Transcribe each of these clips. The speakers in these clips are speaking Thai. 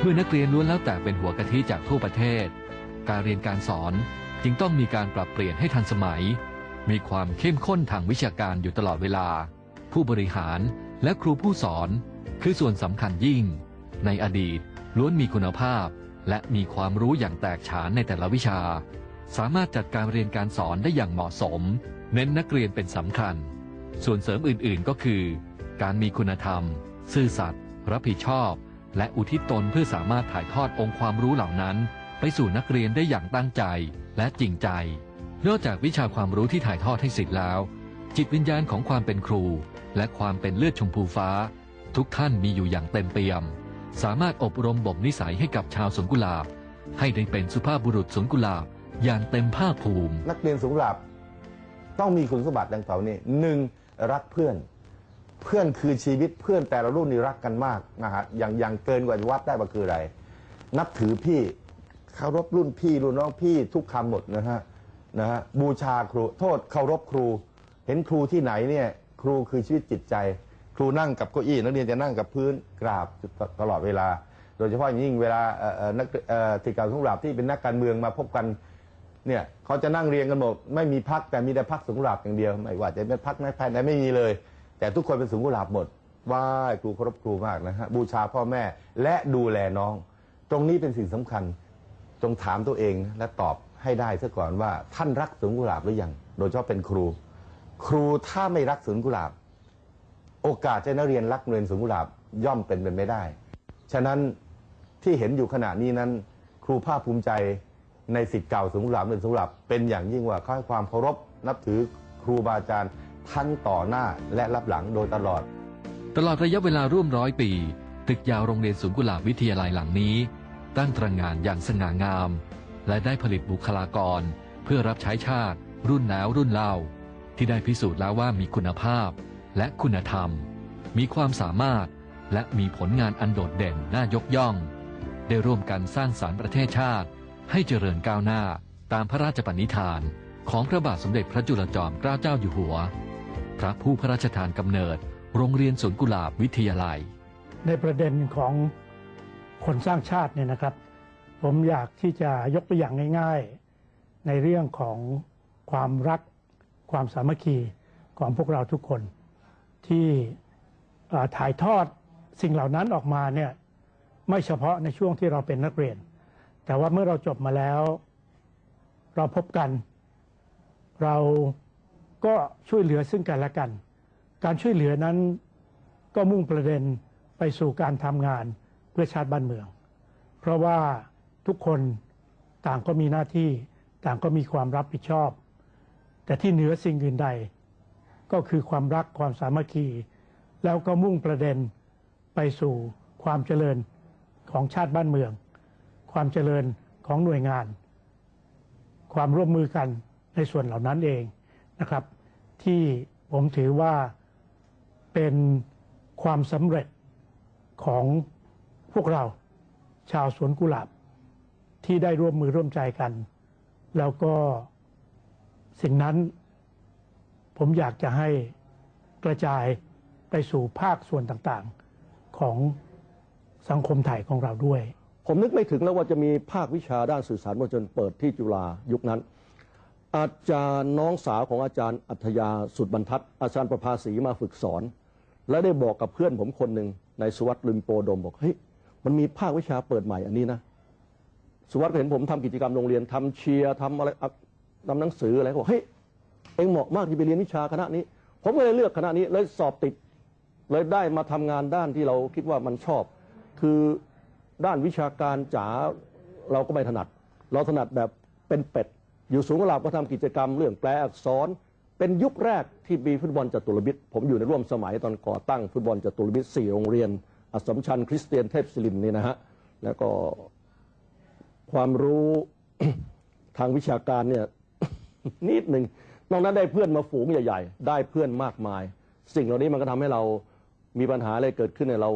เมื่อนักเรียนล้วนแล้วแต่เป็นหัวกะทิจากทั่วประเทศ การเรียนการสอนจึงต้องมีการปรับเปลี่ยนให้ทันสมัย มีความเข้มข้นทางวิชาการอยู่ตลอดเวลา ผู้บริหารและครูผู้สอน คือส่วนสำคัญยิ่ง ในอดีตล้วนมีคุณภาพ และมีความรู้อย่างแตกฉานในแต่ละวิชา สามารถจัดการเรียนการสอนได้อย่างเหมาะสม เน้นนักเรียนเป็นสำคัญ ส่วนเสริมอื่นๆก็คือ การมีคุณธรรม ซื่อสัตย์รับผิดชอบ และอุทิศตนเพื่อสามารถถ่ายทอดองค์ความรู้เหล่านั้น ไปสู่นักเรียนได้อย่างตั้งใจและจริงใจ นอกจากวิชาความรู้ที่ถ่ายทอดให้สิทธิ์แล้ว จิตวิญญาณของความเป็นครู และความเป็นเลือดชมพูฟ้า ทุกท่านมีอยู่อย่างเต็มเปี่ยม สามารถอบรมบ่มนิสัยให้กับชาวสวนกุหลาบ ให้ได้เป็นสุภาพบุรุษสวนกุหลาบอย่างเต็มภาคภูมิ นักเรียนสูงหลับต้องมีคุณสมบัติดังต่อไปนี้หนึ่งรักเพื่อน เพื่อนคือชีวิตเพื่อนแต่ละรุ่นนี่รักกันมากนะฮะอย่างอย่างเกินกว่าจะวัดได้ว่าคืออะไร นับถือพี่เคารพรุ่นพี่รุ่นน้องพี่ทุกคำหมดนะฮะนะฮะบูชาครูโทษเคารพครู เห็นครูที่ไหนเนี่ยครูคือชีวิตจิตใจ ครูนั่งกับเก้าอี้นักเรียนจะนั่งกับพื้นกราบตลอดเวลา โดยเฉพาะอย่างยิ่งเวลาเอ่อเอ่อนักเอ่อที่เก่าสงหลับที่เป็นนักการเมืองมาพบกัน เนี่ยเขาจะนั่งเรียงกันหมดไม่มีพักแต่มีแต่พักสงกุหลาบอย่างเดียว ไม่ว่าจะเป็นพักไหนภายในไม่มีเลย แต่ทุกคนเป็นสูงกุหลาบหมดไหว้ครูเคารพครูมากนะฮะบูชาพ่อแม่และดูแลน้อง ตรงนี้เป็นสิ่งสำคัญ จงถามตัวเองและตอบให้ได้ซะก่อนว่าท่านรักสวนกุหลาบหรือยังโดยเฉพาะเป็นครู ครูถ้าไม่รักสวนกุหลาบ โอกาสจะนักเรียนรักเรียนสวนกุหลาบย่อมเป็นไปไม่ได้ ฉะนั้นที่เห็นอยู่ขณะนี้นั้น ครูภาคภูมิใจในสิทธิ์เก่าสวนกุหลาบเรียนสวนกุหลาบเป็นอย่างยิ่งว่าเขาให้ความเคารพนับถือครูบาอาจารย์ ทั้งต่อหน้าและรับหลังโดยตลอด ตลอดระยะเวลาร่วมร้อยปี ตึกยาวโรงเรียนสวนกุหลาบวิทยาลัยหลังนี้ ตั้งตระงานอย่างสง่างาม และได้ผลิตบุคลากร เพื่อรับใช้ชาติ รุ่นแล้วรุ่นเล่า ที่ได้พิสูจน์แล้วว่ามีคุณภาพ และคุณธรรม มีความสามารถและมีผลงานอันโดดเด่นน่ายกย่อง ได้ร่วมกันสร้างสารรค์ประเทศชาติ ให้เจริญก้าวหน้าตามพระราชปณิธาน ของพระบาทสมเด็จพระจุลจอมเกล้าเจ้าอยู่หัว พระผู้พระราชทานกำเนิด โรงเรียนสวนกุหลาบวิทยาลัย ในประเด็นของคนสร้างชาติเนี่ยนะครับ ผมอยากที่จะยกตัวอย่างง่าย ๆ ในเรื่องของความรักความสามัคคีของพวกเราทุกคน ที่ถ่ายทอดสิ่งเหล่านั้นออกมาเนี่ยไม่เฉพาะในช่วงที่เราเป็นนักเรียน แต่ว่าเมื่อเราจบมาแล้ว เราพบกัน เรา ก็ช่วยเหลือซึ่งกันและกัน การช่วยเหลือนั้นก็มุ่งประเด็นไปสู่การทำงานเพื่อชาติบ้านเมือง เพราะว่าทุกคนต่างก็มีหน้าที่ต่างก็มีความรับผิดชอบ แต่ที่เหนือสิ่งอื่นใด ก็คือความรักความสามัคคี แล้วก็มุ่งประเด็นไปสู่ความเจริญของชาติบ้านเมือง ความเจริญของหน่วยงาน ความร่วมมือกันในส่วนเหล่านั้นเอง นะครับ ที่ผมถือว่าเป็นความสำเร็จของพวกเราชาวสวนกุหลาบ ที่ได้ร่วมมือร่วมใจกัน แล้วก็สิ่งนั้น ผมอยากจะให้กระจายไปสู่ภาคส่วนต่างๆของสังคมไทยของเราด้วย ผมนึกไม่ถึงแล้วว่าจะมีภาควิชาด้านสื่อสารมวลชนเปิดที่จุฬายุคนั้น อาจารย์น้องสาวของอาจารย์อัธยาสุดบรรทัด อาจารย์ประภาสีมาฝึกสอน และได้บอกกับเพื่อนผมคนหนึ่งในสุวัสดิ์ลิมโปดมบอกเฮ้ยมันมีภาควิชาเปิดใหม่อันนี้นะสุวัสดิ์ก็เห็นผมทำกิจกรรมโรงเรียนทำเชียร์ทำอะไรทำหนังสืออะไรบอกเฮ้ยเองเหมาะมากที่ไปเรียนวิชาคณะนี้ ผมก็เลยเลือกคณะนี้เลยสอบติด เลยได้มาทำงานด้านที่เราคิดว่ามันชอบ คือด้านวิชาการจ๋าเราก็ไม่ถนัด เราถนัดแบบเป็นเป็ด อยู่สูงกลาบก็ทำกิจกรรมเรื่องแปลอักษร เป็นยุคแรกที่มีฟุตบอลจตุรมิตรผมอยู่ในร่วมสมัยตอนก่อตั้งฟุตบอลจตุรมิตรสี่โรงเรียนอสมชัญคริสเตียนเทพศิรินนี่นะฮะแล้วก็ความรู้ทางวิชาการเนี่ยนิดหนึ่งนอกนั้นได้เพื่อนมาฝูงใหญ่ ๆ ได้เพื่อนมากมาย สิ่งเหล่านี้มันก็ทำให้เรามีปัญหาอะไรเกิดขึ้นเนี่ยเรา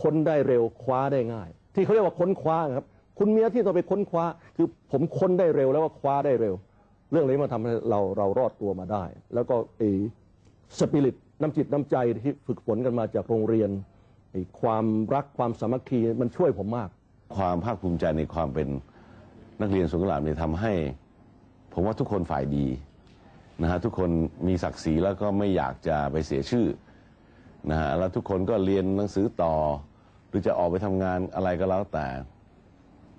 ค้นได้เร็วคว้าได้ง่าย ที่เขาเรียกว่าค้นคว้าครับ คุณมีหน้าที่ต้องไปค้นคว้า คือผมค้นได้เร็วแล้วว่าคว้าได้เร็ว เรื่องนี้มาทำให้เราเรารอดตัวมาได้ แล้วก็ไอ้สปิริตน้ำจิตน้ำใจที่ฝึกฝนกันมาจากโรงเรียนไอ้ความรักความสามัคคีมันช่วยผมมาก ความภาคภูมิใจในความเป็นนักเรียนสวนกุหลาเนี่ยทำให้ ผมว่าทุกคนฝ่ายดีนะฮะทุกคนมีศักดิ์ศรีแล้วก็ไม่อยากจะไปเสียชื่อนะฮะแล้วทุกคนก็เรียนหนังสือต่อ หรือจะออกไปทำงานอะไรก็แล้วแต่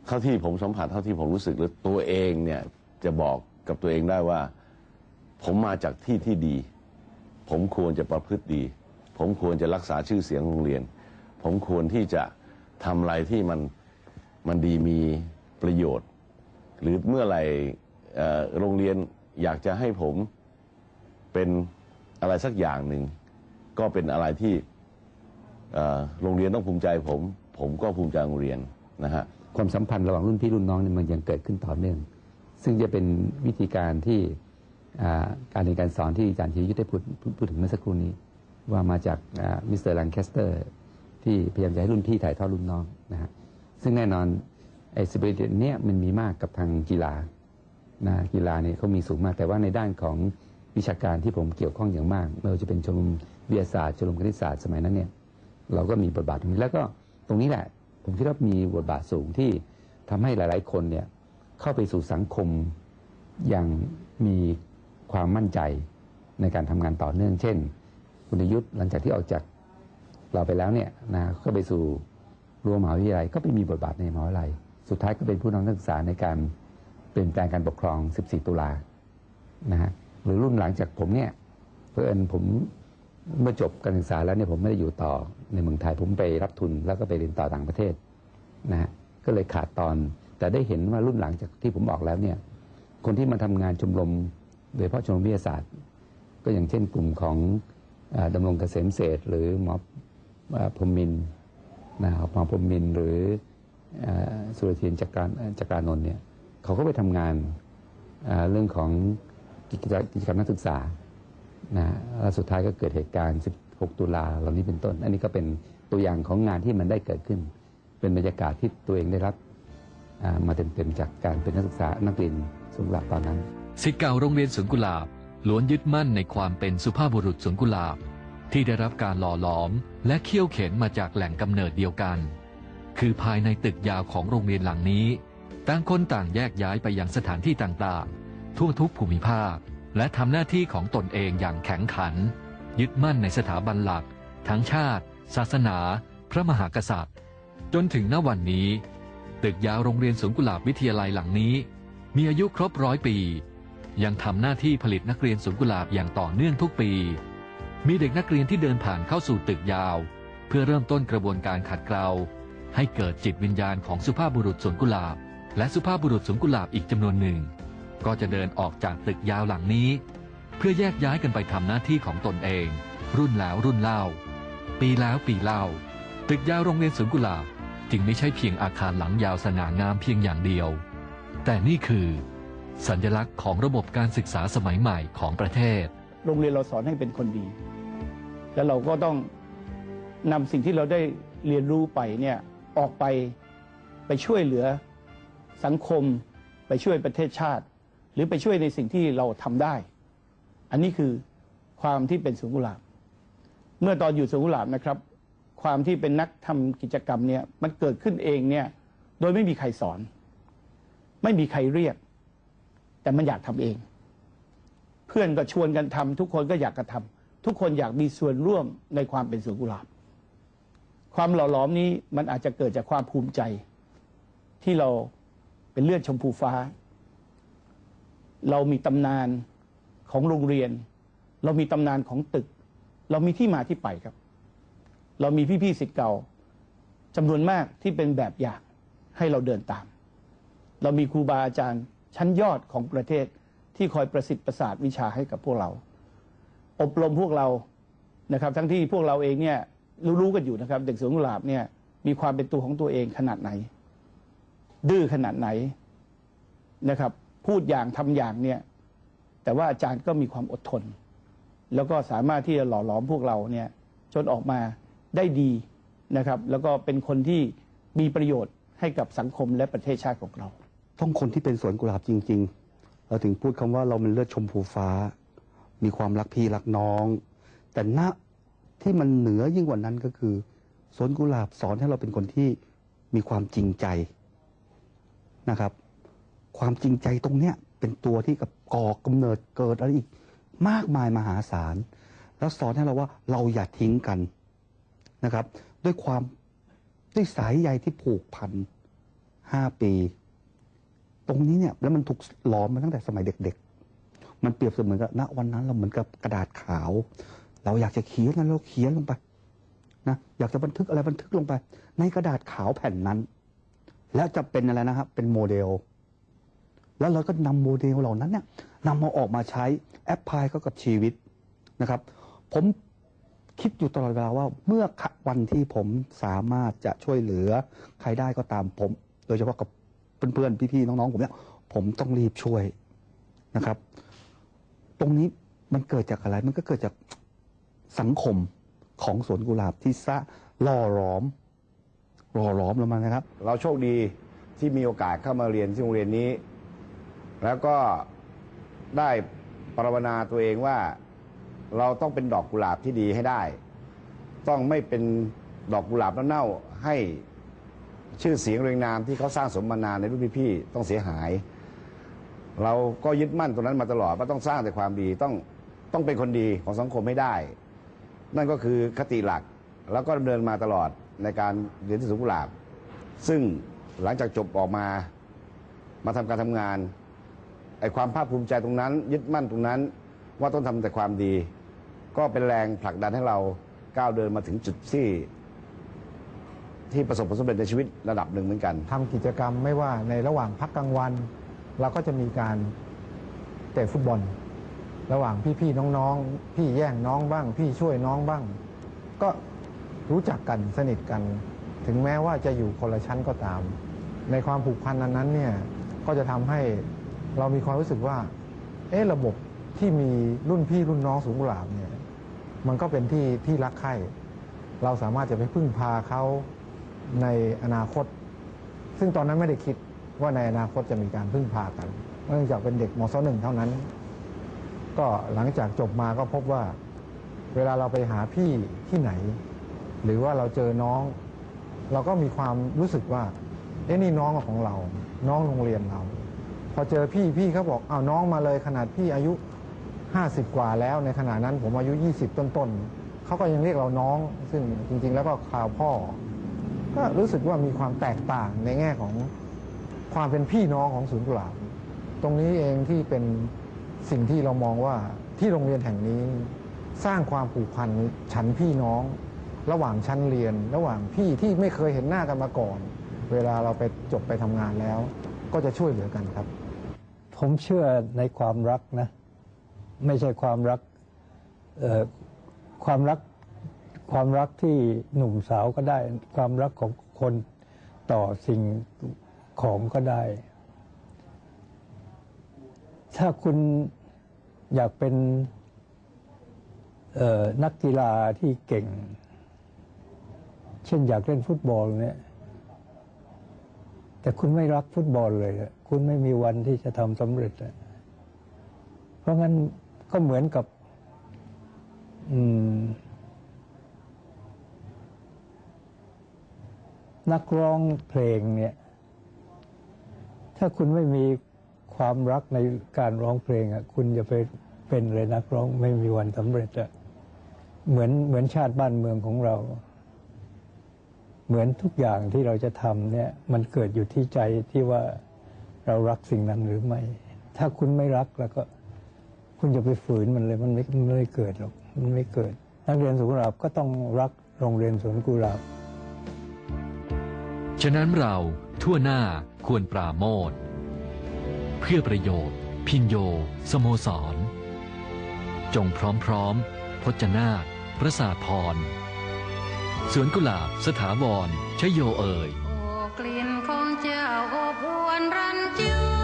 เท่าที่ผมสัมผัสเท่าที่ผมรู้สึกหรือตัวเองเนี่ยจะบอกกับตัวเองได้ว่า ผมมาจากที่ที่ดี ผมควรจะประพฤติดี ผมควรจะรักษาชื่อเสียงโรงเรียน ผมควรที่จะทำอะไรที่มันมันดีมีประโยชน์ หรือเมื่อไหร่โรงเรียนอยากจะให้ผมเป็นอะไรสักอย่างหนึ่งก็เป็นอะไรที่โรงเรียนต้องภูมิใจผม ผมก็ภูมิใจโรงเรียนนะฮะ ความสัมพันธ์ระหว่างรุ่นพี่รุ่นน้องเนี่ยมันยังเกิดขึ้นต่อเนื่อง ซึ่งจะเป็นวิธีการที่การเรียนการสอนที่อาจารย์ธีรยุทธได้พูดพูดถึงเมื่อสักครู่นี้ ว่ามาจากมิสเตอร์ลังแคสเตอร์ ที่พยายามจะให้รุ่นพี่ถ่ายทอดรุ่นน้องนะฮะซึ่งแน่นอนไอ้สปิริตเนี่ยมันมีมากกับทางกีฬานะกีฬาเนี่ยเขามีสูงมากแต่ว่าในด้านของวิชาการที่ผมเกี่ยวข้องอย่างมากไม่ว่าจะเป็นชมรมวิทยาศาสตร์ชมรมคณิตศาสตร์สมัยนั้นเนี่ยเราก็มีบทบาทตรงนี้แล้วก็ตรงนี้แหละ ผมคิดว่ามีบทบาทสูงที่ทำให้หลาย ๆ คนเนี่ยเข้าไปสู่สังคมอย่างมีความมั่นใจในการทำงานต่อเนื่อง เช่น คุณยุทธหลังจากที่ออกจากเราไปแล้วเนี่ยนะก็ไปสู่รั้วมหาวิทยาลัยก็ไปมีบทบาทในมหาวิทยาลัย สุดท้ายก็เป็นผู้นำนักศึกษาในการเปลี่ยนแปลงการปกครอง 14 ตุลานะฮะหรือรุ่นหลังจากผมเนี่ยเพื่อนผม เมื่อจบการศึกษาแล้วเนี่ยผมไม่ได้อยู่ต่อในเมืองไทยผมไปรับทุนแล้วก็ไปเรียนต่อต่างประเทศนะฮะก็เลยขาดตอน แต่ได้เห็นว่ารุ่นหลังจากที่ผมออกแล้วเนี่ยคนที่มาทำงานชมรมโดยเฉพาะชมรมวิทยาศาสตร์ ก็อย่างเช่นกลุ่มของอ่าดำรงเกษมเศษหรือหมอพรมมินนะครับหมอพรมมินหรืออสุรเทียนจักรานจักรานนท์เนี่ยเขาก็ไปทำงานเรื่องของกิจกรรมนักศึกษา นะแล้วสุดท้ายก็เกิดเหตุการณ์ 16 ตุลาเหล่านี้เป็นต้น อันนี้ก็เป็นตัวอย่างของงานที่มันได้เกิดขึ้น เป็นบรรยากาศที่ตัวเองได้รับมาเต็มๆจากการเป็นนักศึกษานักเรียนสงหลับตอนนั้นสิทธิ์เก่าโรงเรียนสวนกุลาบล้วนยึดมั่นในความเป็นสุภาพบุรุษสวนกุลาบที่ได้รับการหล่อหลอม และเคี่ยวเข็นมาจากแหล่งกำเนิดเดียวกัน คือภายในตึกยาวของโรงเรียนหลังนี้ ต่างคนต่างแยกย้ายไปยังสถานที่ต่างๆ ทั่วทุกภูมิภาค และทำหน้าที่ของตนเองอย่างแข็งขัน ยึดมั่นในสถาบันหลัก ทั้งชาติ ศาสนา พระมหากษัตริย์ จนถึงณวันนี้ ตึกยาวโรงเรียนสวนกุหลาบวิทยาลัยหลังนี้ มีอายุครบร้อยปี ยังทำหน้าที่ผลิตนักเรียนสวนกุหลาบอย่างต่อเนื่องทุกปี มีเด็กนักเรียนที่เดินผ่านเข้าสู่ตึกยาว เพื่อเริ่มต้นกระบวนการขัดเกลาให้เกิดจิตวิญญาณของสุภาพบุรุษสวนกุหลาบ และสุภาพบุรุษสวนกุหลาบอีกจำนวนหนึ่ง ก็จะเดินออกจากตึกยาวหลังนี้ เพื่อแยกย้ายกันไปทำหน้าที่ของตนเอง รุ่นแล้วรุ่นเล่า ปีแล้วปีเล่า ตึกยาวโรงเรียนสวนกุหลาบจึงไม่ใช่เพียงอาคารหลังยาวสง่างามเพียงอย่างเดียว แต่นี่คือ สัญลักษณ์ของระบบการศึกษาสมัยใหม่ของประเทศ โรงเรียนเราสอนให้เป็นคนดี แล้วเราก็ต้องนำสิ่งที่เราได้เรียนรู้ไปเนี่ยออกไปไปช่วยเหลือสังคมไปช่วยประเทศชาติ รือไปช่วยในสิ่งที่เราทำได้ อันนี้คือความที่เป็นสวนกุหลาบ เมื่อตอนอยู่สวนกุหลาบนะครับ ความที่เป็นนักทำกิจกรรมเนี่ยมันเกิดขึ้นเองเนี่ยโดยไม่มีใครสอน ไม่มีใครเรียก แต่มันอยากทำเอง เพื่อนก็ชวนกันทำทุกคนก็อยากกระทำทุกคนอยากมีส่วนร่วมในความเป็นสวนกุหลาบ ความหล่อหลอมนี้มันอาจจะเกิดจากความภูมิใจ ที่เราเป็นเลือดชมพูฟ้า เรามีตำนานของโรงเรียน เรามีตำนานของตึก เรามีที่มาที่ไปครับ เรามีพี่ๆสิทธิ์เก่าจำนวนมากที่เป็นแบบอย่างให้เราเดินตาม เรามีครูบาอาจารย์ชั้นยอดของประเทศที่คอยประสิทธิ์ประสาทวิชาให้กับพวกเรา อบรมพวกเรานะครับ ทั้งที่พวกเราเองเนี่ยรู้ๆกันอยู่นะครับ เด็กสวนกุหลาบเนี่ยมีความเป็นตัวของตัวเองขนาดไหน ดื้อขนาดไหนนะครับ พูดอย่างทำอย่างเนี่ยแต่ว่าอาจารย์ก็มีความอดทน แล้วก็สามารถที่จะหล่อหลอมพวกเราเนี่ยจนออกมาได้ดีนะครับ แล้วก็เป็นคนที่มีประโยชน์ให้กับสังคมและประเทศชาติของเรา ต้องคนที่เป็นสวนกุหลาบจริง ๆ เราถึงพูดคำว่าเราเป็นเลือดชมพูฟ้า มีความรักพี่รักน้อง แต่ณที่มันเหนือยิ่งกว่านั้นก็คือสวนกุหลาบสอนให้เราเป็นคนที่มีความจริงใจนะครับ ความจริงใจตรงเนี้ยเป็นตัวที่กับก่อกำเนิดเกิดอะไรอีกมากมายมหาศาล แล้วสอนให้เราว่าเราอย่าทิ้งกันนะครับ ด้วยความด้วยสายใยที่ผูกพันห้าปี ตรงนี้เนี่ยแล้วมันถูกหลอมมาตั้งแต่สมัยเด็กๆ มันเปรียบเสมือนกับณวันนั้นเราเหมือนกับกระดาษขาว เราอยากจะเขียนนั้นเราเขียนลงไปนะอยากจะบันทึกอะไรบันทึกลงไป ในกระดาษขาวแผ่นนั้น แล้วจะเป็นอะไรนะครับเป็นโมเดล แล้วเราก็นำโมเดลเหล่านั้นเนี่ยนำมาออกมาใช้แอปพลายเขากับชีวิตนะครับ ผมคิดอยู่ตลอดเวลาว่าเมื่อวันที่ผมสามารถจะช่วยเหลือใครได้ก็ตามผม โดยเฉพาะกับเพื่อนๆพี่ๆน้องๆผมเนี่ยผมต้องรีบช่วยนะครับ ตรงนี้มันเกิดจากอะไรมันก็เกิดจากสังคมของสวนกุหลาบที่สะล่อหลอมหล่อหลอมเรามานะครับ เราโชคดีที่มีโอกาสเข้ามาเรียนที่โรงเรียนนี้ แล้วก็ได้ปรารนาตัวเองว่าเราต้องเป็นดอกกุหลาบที่ดีให้ได้ ต้องไม่เป็นดอกกุหลาบเน่าให้ชื่อเสียงเรียงนามที่เขาสร้างสมมานานในรุ่นพี่ๆต้องเสียหาย เราก็ยึดมั่นตรงนั้นมาตลอดว่าต้องสร้างแต่ความดีต้องต้องเป็นคนดีของสังคมให้ได้ นั่นก็คือคติหลักแล้วก็ดำเนินมาตลอดในการเรียนที่สวนกุหลาบ ซึ่งหลังจากจบออกมามาทำการทำงาน ไอ้ความภาคภูมิใจตรงนั้น ยึดมั่นตรงนั้น ว่าต้องทำแต่ความดี ก็เป็นแรงผลักดันให้เราก้าวเดินมาถึงจุดที่ที่ประสบผลสำเร็จในชีวิตระดับหนึ่งเหมือนกันทำกิจกรรมไม่ว่าในระหว่างพักกลางวัน เราก็จะมีการเตะฟุตบอล ระหว่างพี่ๆน้องๆ พี่แย่งน้องบ้าง พี่ช่วยน้องบ้าง ก็รู้จักกันสนิทกัน ถึงแม้ว่าจะอยู่คนละชั้นก็ตาม ในความผูกพันนั้นเนี่ยก็จะทำให้ เรามีความรู้สึกว่า เอ๊ะระบบที่มีรุ่นพี่รุ่นน้องสูงกุหลาบเนี่ย มันก็เป็นที่ที่รักใคร่เราสามารถจะไปพึ่งพาเขาในอนาคต ซึ่งตอนนั้นไม่ได้คิดว่าในอนาคตจะมีการพึ่งพากัน เนื่องจากเป็นเด็กมศหนึ่งเท่านั้น ก็หลังจากจบมาก็พบว่า เวลาเราไปหาพี่ที่ไหน หรือว่าเราเจอน้อง เราก็มีความรู้สึกว่า เอ๊ะนี่น้องของเรา น้องโรงเรียนเรา พอเจอพี่พี่เขาบอกเอาน้องมาเลยขนาดพี่อายุ 50 กว่าแล้วในขณะนั้นผมอายุ 20 ต้นๆเขาก็ยังเรียกเราน้อง ซึ่งจริง ๆ แล้วก็ข่าวพ่อ ก็รู้สึกว่ามีความแตกต่างในแง่ของความเป็นพี่น้องของศูนย์กุหลาบตรงนี้เองที่เป็นสิ่งที่เรามองว่าที่โรงเรียนแห่งนี้ สร้างความผูกพันฉันพี่น้อง ระหว่างชั้นเรียน ระหว่างพี่ที่ไม่เคยเห็นหน้ากันมาก่อน เวลาเราไปจบไปทำงานแล้ว ก็จะช่วยเหลือกันครับ ผมเชื่อในความรักนะ ไม่ใช่ความรักความรักความรักที่หนุ่มสาวก็ได้ ความรักของคนต่อสิ่งของก็ได้ ถ้าคุณอยากเป็นนักกีฬาที่เก่ง เช่นอยากเล่นฟุตบอลเนี่ย แต่คุณไม่รักฟุตบอลเลยอะ คุณไม่มีวันที่จะทำสำเร็จเพราะงั้นก็เหมือนกับนักร้องเพลงเนี่ย ถ้าคุณไม่มีความรักในการร้องเพลงอะ คุณจะไปเป็นเลยนักร้องไม่มีวันสำเร็จอะเหมือนเหมือนชาติบ้านเมืองของเรา เหมือนทุกอย่างที่เราจะทำเนี่ย มันเกิดอยู่ที่ใจที่ว่า เรารักสิ่งนั้นหรือไม่ ถ้าคุณไม่รักแล้วก็ คุณจะไปฝืนมันเลยมันไม่มันไม่เกิดหรอกมันไม่เกิด นักเรียนสวนกุหลาบก็ต้องรักโรงเรียนสวนกุหลาบฉะนั้นเราทั่วหน้าควรปราโมทเพื่อประโยชน์ พินโย สโมสร จงพร้อมๆพจนาถประสาพรสวนกุหลาบ สถาวรชโยเอ่ย โอ้ก